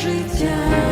життя.